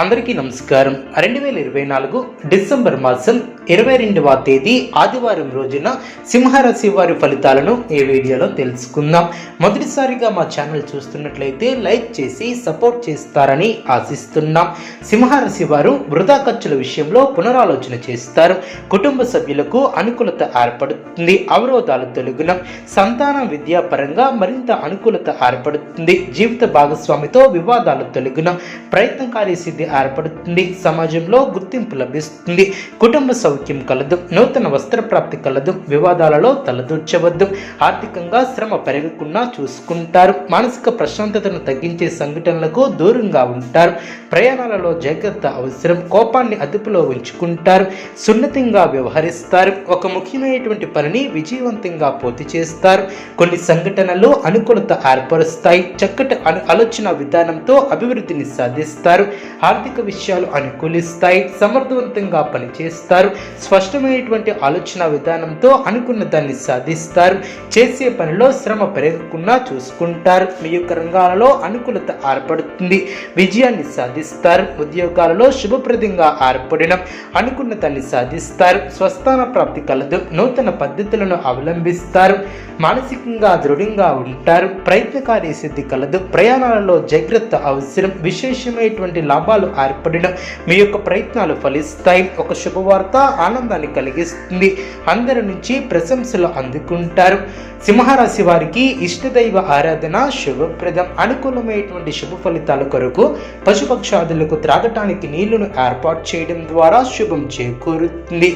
అందరికీ నమస్కారం. రెండు వేల ఇరవై నాలుగు డిసెంబర్ మాసం ఇరవై రెండవ తేదీ ఆదివారం రోజున సింహరాశి వారి ఫలితాలను ఈ వీడియోలో తెలుసుకుందాం. మొదటిసారిగా మా ఛానల్ చూస్తున్నట్లయితే లైక్ చేసి సపోర్ట్ చేస్తారని ఆశిస్తున్నాం. సింహరాశి వారు వృధా ఖర్చుల విషయంలో పునరాలోచన చేస్తారు. కుటుంబ సభ్యులకు అనుకూలత ఏర్పడుతుంది. అవరోధాలు తొలగిన. సంతానం విద్యాపరంగా మరింత అనుకూలత ఏర్పడుతుంది. జీవిత భాగస్వామితో వివాదాలు తొలగిన. ప్రయత్నకారి సిద్ధి ఏర్పడుతుంది. సమాజంలో గుర్తింపు లభిస్తుంది. కుటుంబ సౌఖ్యం కలదు. నూతన వస్త్ర ప్రాప్తి కలదు. వివాదాలలో తలదూర్చవద్దు. ఆర్థికంగా శ్రమ పెరగకుండా చూసుకుంటారు. మానసిక ప్రశాంతతను తగ్గించే సంఘటనలకు దూరంగా ఉంటారు. ప్రయాణాలలో జాగ్రత్త అవసరం. కోపాన్ని అదుపులో ఉంచుకుంటారు. సున్నితంగా వ్యవహరిస్తారు. ఒక ముఖ్యమైనటువంటి పనిని విజయవంతంగా పూర్తి చేస్తారు. కొన్ని సంఘటనలు అనుకూలత ఏర్పరుస్తాయి. చక్కటి ఆలోచన విధానంతో అభివృద్ధిని సాధిస్తారు. ఆర్థిక విషయాలు అనుకూలిస్తాయి సమర్థవంతంగా పనిచేస్తారు స్పష్టమైనటువంటి ఆలోచన విధానంతో అనుకున్న దాన్ని సాధిస్తారు చేసే పనిలో శ్రమ పెరగకుండా చూసుకుంటారు. మీ యొక్క రంగాలలో అనుకూలత ఏర్పడుతుంది. విజయాన్ని సాధిస్తారు. ఉద్యోగాలలో శుభప్రదంగా ఏర్పడిన అనుకున్న దాన్ని సాధిస్తారు. స్వస్థాన ప్రాప్తి కలదు. నూతన పద్ధతులను అవలంబిస్తారు. మానసికంగా దృఢంగా ఉంటారు. ప్రయత్నకార్య సిద్ధి కలదు. ప్రయాణాలలో జాగ్రత్త అవసరం. విశేషమైనటువంటి లాభాలు ఏర్పడిన మీ యొక్క ప్రయత్నాలు ఫలిస్తాయి. ఒక శుభవార్త ఆనందాన్ని కలిగిస్తుంది. అందరి నుంచి ప్రశంసలు అందుకుంటారు. సింహరాశి వారికి ఇష్టదైవ ఆరాధన శుభప్రదం. అనుకూలమైనటువంటి శుభ ఫలితాల కొరకు పశుపక్షాదులకు త్రాగటానికి నీళ్ళను ఏర్పాటు చేయడం ద్వారా శుభం చేకూరుతుంది.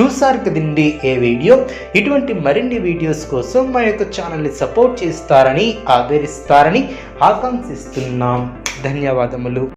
చూసారు కదండి ఏ వీడియో? ఇటువంటి మరిన్ని వీడియోస్ కోసం మా యొక్క ఛానల్ని సపోర్ట్ చేస్తారని ఆదరిస్తారని ఆకాంక్షిస్తున్నాం. ధన్యవాదములు.